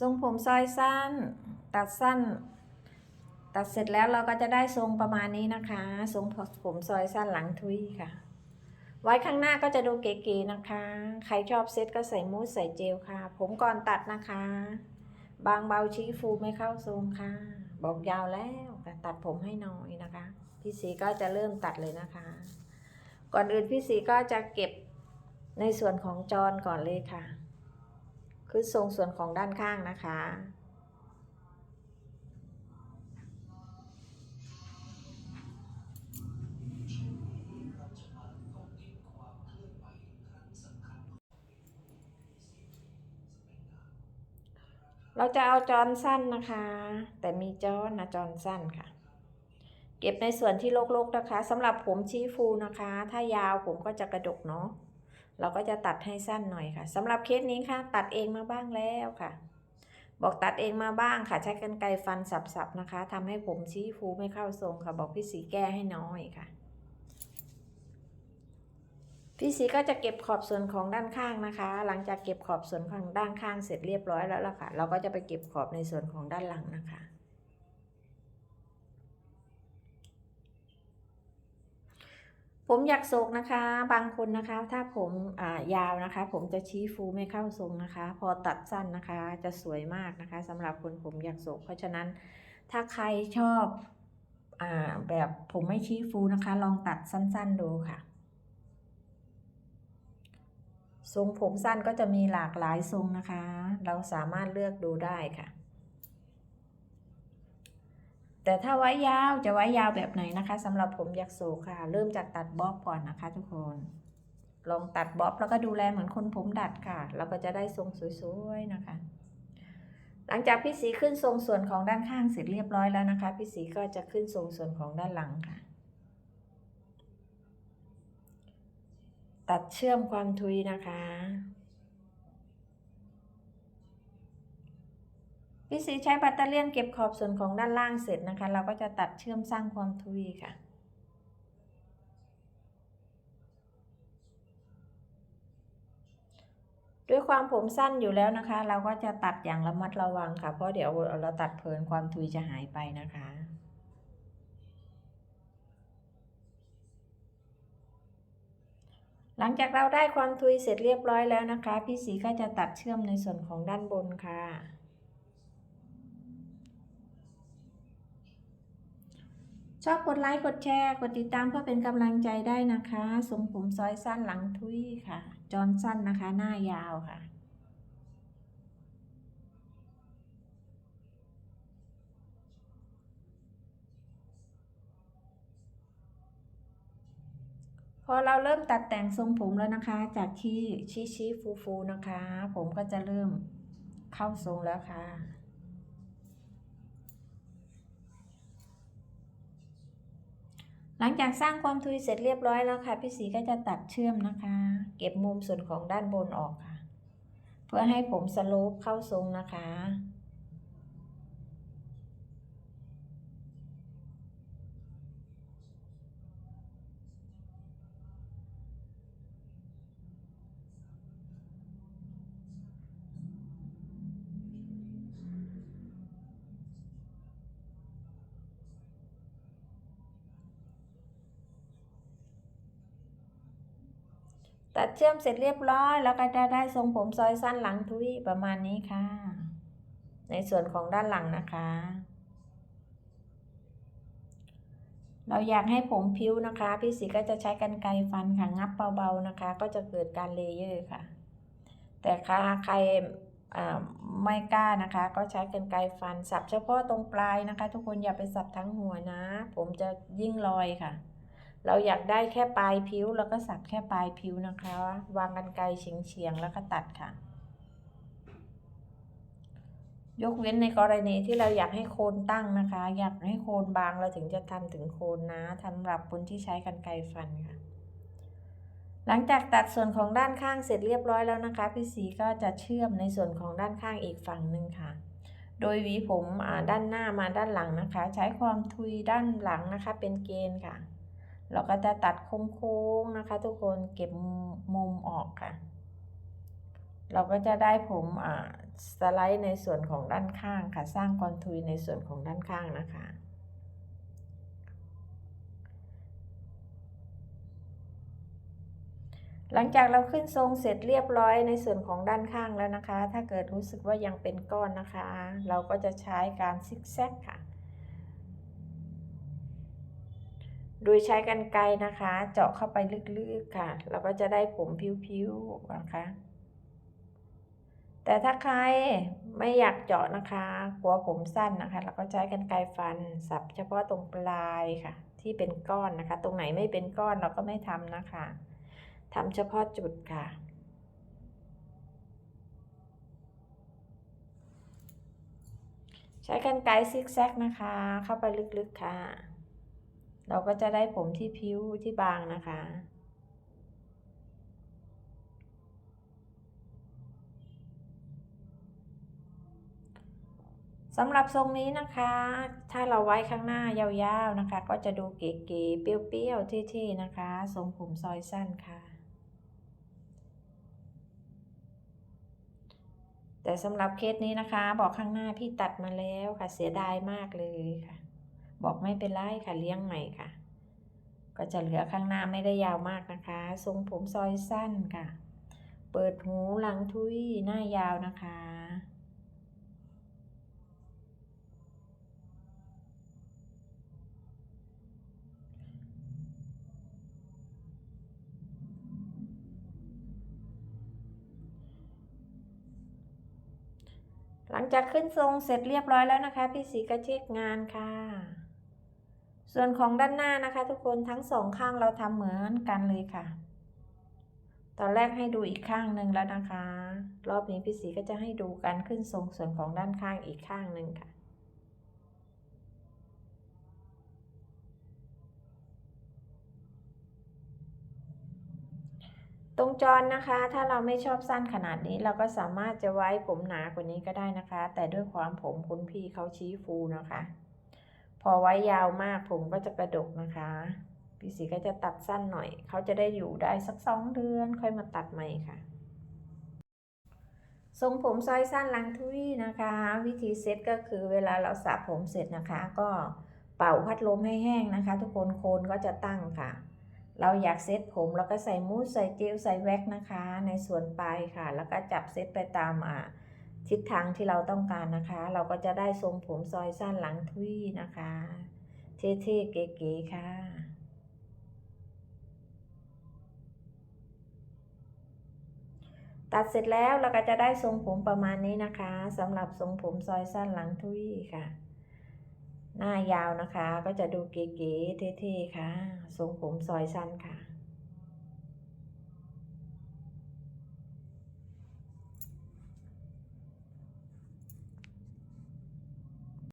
ทรงผมซอยสั้น ตัดสั้น ตัดเสร็จแล้วเราก็จะได้ทรงประมาณนี้นะคะ ทรงผมซอยสั้นหลังทุยค่ะ ไว้ข้างหน้าก็จะดูเก๋ๆนะคะ ใครชอบเซ็ตก็ใส่มูสใส่เจลค่ะ ผมก่อนตัดนะคะ บางเบาชี้ฟูไม่เข้าทรงค่ะ บอกยาวแล้วแต่ตัดผมให้น่อยนะคะ พี่สีก็จะเริ่มตัดเลยนะคะ ก่อนอื่นพี่สีก็จะเก็บในส่วนของจอนก่อนเลยค่ะ คือทรงส่วนของด้านข้างนะคะ เราจะเอาจอนสั้นนะคะ แต่มีจอนนะจอนสั้นค่ะเก็บในส่วนที่โลกๆนะคะสำหรับผมชี้ฟูนะคะ ถ้ายาวผมก็จะกระดกเนาะ เราก็จะตัดให้สั้นหน่อยค่ะสำหรับเคสนี้ค่ะ ตัดเองมาบ้างแล้วค่ะ บอกตัดเองมาบ้างค่ะ ใช้กรรไกรฟันสับๆนะคะทำให้ผมชี้ฟูไม่เข้าทรงค่ะ บอกพี่สีแก้ให้น้อยค่ะ พี่สีก็จะเก็บขอบส่วนของด้านข้างนะคะ หลังจากเก็บขอบส่วนของด้านข้างเสร็จเรียบร้อยแล้วล่ะค่ะ เราก็จะไปเก็บขอบในส่วนของด้านหลังนะคะ ผมอยากโศกนะคะ บางคนนะคะ ถ้าผมยาวนะคะ ผมจะชี้ฟูไม่เข้าทรงนะคะ พอตัดสั้นนะคะ จะสวยมากนะคะสำหรับคนผมอยากโศก เพราะฉะนั้นถ้าใครชอบอแบบผมไม่ชี้ฟูนะคะ ลองตัดสั้น ๆดูค่ะ ทรงผมสั้นก็จะมีหลากหลายทรงนะคะ เราสามารถเลือกดูได้ค่ะ แต่ถ้าไว้ยาวจะไว้ยาวแบบไหนนะคะสำหรับผมยักษ์โศค่ะ เริ่มจากตัดบ๊อบก่อนนะคะทุกคน ลองตัดบ๊อบแล้วก็ดูแลเหมือนคนผมดัดค่ะ เราก็จะได้ทรงสวยๆนะคะ หลังจากพี่สีขึ้นทรงส่วนของด้านข้างเสร็จเรียบร้อยแล้วนะคะ พี่สีก็จะขึ้นทรงส่วนของด้านหลังค่ะ ตัดเชื่อมความทุยนะคะ พี่สีใช้บัตเตอร์เลียนเก็บขอบส่วนของด้านล่างเสร็จนะคะ เราก็จะตัดเชื่อมสร้างความทุยค่ะ ด้วยความผมสั้นอยู่แล้วนะคะ เราก็จะตัดอย่างระมัดระวังค่ะ เพราะเดี๋ยวเราตัดเพลินความทุยจะหายไปนะคะหลังจากเราได้ความทุยเสร็จเรียบร้อยแล้วนะคะ พี่สีก็จะตัดเชื่อมในส่วนของด้านบนค่ะ ชอบกดไลค์ กดแชร์ กดติดตามเพื่อเป็นกำลังใจได้นะคะ ทรงผมซอยสั้นหลังทุยค่ะ จอนสั้นนะคะ หน้ายาวค่ะพอเราเริ่มตัดแต่งทรงผมแล้วนะคะ จากที่ชี้ชี้ฟูฟูนะคะ ผมก็จะเริ่มเข้าทรงแล้วค่ะ ห ลังจากสร้างความทุยเสร็จเรียบร้อยแล้วค่ะ พี่สีก็จะตัดเชื่อมนะคะ เก็บมุมส่วนของด้านบนออกค่ะ เพื่อให้ผมสโลปเข้าทรงนะคะ ตัดเชื่อมเสร็จเรียบร้อย แล้วก็จะได้ทรงผมซอยสั้นหลังทุยประมาณนี้ค่ะ ในส่วนของด้านหลังนะคะ เราอยากให้ผมพิ้วนะคะ พี่สีก็จะใช้กันไกรฟันค่ะงับเบาๆนะคะ ก็จะเกิดการเลเยอร์ค่ะ แต่ค่ะใครไม่กล้านะคะ ก็ใช้กันไกรฟันสับเฉพาะตรงปลายนะคะ ทุกคนอย่าไปสับทั้งหัวนะ ผมจะยิ่งลอยค่ะ เราอยากได้แค่ปลายผิวแล้วก็สับแค่ปลายผิวนะคะ วางกันไกลเฉียงๆแล้วก็ตัดค่ะ ยกเว้นในกรณีที่เราอยากให้โคนตั้งนะคะ อยากให้โคนบางเราถึงจะทำถึงโคนนะสำหรับคนที่ใช้กันไกรฟันค่ะ หลังจากตัดส่วนของด้านข้างเสร็จเรียบร้อยแล้วนะคะ พี่สีก็จะเชื่อมในส่วนของด้านข้างอีกฝั่งหนึ่งค่ะโดยหวีผมด้านหน้ามาด้านหลังนะคะ ใช้ความทุยด้านหลังนะคะเป็นเกณฑ์ค่ะ เราก็จะตัดโค้งๆนะคะ ทุกคนเก็บมุมออกค่ะ เราก็จะได้ผมอ่าสไลด์ในส่วนของด้านข้างค่ะ สร้างคอนทูรในส่วนของด้านข้างนะคะหลังจากเราขึ้นทรงเสร็จเรียบร้อยในส่วนของด้านข้างแล้วนะคะ ถ้าเกิดรู้สึกว่ายังเป็นก้อนนะคะ เราก็จะใช้การซิกแซกค่ะ โดยใช้กันไกรนะคะ เจาะเข้าไปลึกๆค่ะ เราก็จะได้ผมผิวๆนะคะ แต่ถ้าใครไม่อยากเจาะนะคะกลัวผมสั้นนะคะ เราก็ใช้กันไกรฟันสับเฉพาะตรงปลายค่ะ ที่เป็นก้อนนะคะ ตรงไหนไม่เป็นก้อนเราก็ไม่ทำนะคะทำเฉพาะจุดค่ะใช้กันไกรซิกแซกนะคะ เข้าไปลึกๆค่ะ เราก็จะได้ผมที่ผิวที่บางนะคะ สำหรับทรงนี้นะคะ ถ้าเราไว้ข้างหน้ายาวๆนะคะ ก็จะดูเก๋ๆเปรี้ยวๆเท่ๆนะคะ ทรงผมซอยสั้นค่ะ แต่สำหรับเคสนี้นะคะ บอกข้างหน้าพี่ตัดมาแล้วค่ะ เสียดายมากเลยค่ะ บอกไม่เป็นไรค่ะเลี้ยงใหม่ค่ะ ก็จะเหลือข้างหน้าไม่ได้ยาวมากนะคะ ทรงผมซอยสั้นค่ะ เปิดหูหลังทุยหน้ายาวนะคะหลังจากขึ้นทรงเสร็จเรียบร้อยแล้วนะคะ พี่สีก็เช็คงานค่ะ ส่วนของด้านหน้านะคะ ทุกคนทั้งสองข้างเราทำเหมือนกันเลยค่ะ ตอนแรกให้ดูอีกข้างหนึ่งแล้วนะคะ รอบนี้พี่สีก็จะให้ดูการขึ้นทรงส่วนของด้านข้างอีกข้างหนึ่งค่ะตรงจรนะคะ ถ้าเราไม่ชอบสั้นขนาดนี้เราก็สามารถจะไว้ผมหนากว่านี้ก็ได้นะคะ แต่ด้วยความผมคุณพี่เขาชี้ฟูนะคะ พอไว้ยาวมากผมก็จะกระดกนะคะ พี่สีก็จะตัดสั้นหน่อย เขาจะได้อยู่ได้สักสองเดือนค่อยมาตัดใหม่ค่ะ ทรงผมซอยสั้นลังทุยนะคะ วิธีเซตก็คือเวลาเราสระผมเสร็จนะคะ ก็เป่าพัดลมให้แห้งนะคะ ทุกคนโคนก็จะตั้งค่ะ เราอยากเซตผมเราก็ใส่มูสใส่เจลใส่แว็กนะคะ ในส่วนปลายค่ะ แล้วก็จับเซตไปตามอ่า ทิศทางที่เราต้องการนะคะ เราก็จะได้ทรงผมซอยสั้นหลังทุยนะคะ เท่ๆเก๋ๆค่ะ ตัดเสร็จแล้วเราก็จะได้ทรงผมประมาณนี้นะคะสำหรับทรงผมซอยสั้นหลังทุยค่ะ หน้ายาวนะคะก็จะดูเก๋ๆเท่ๆค่ะ ทรงผมซอยสั้นค่ะ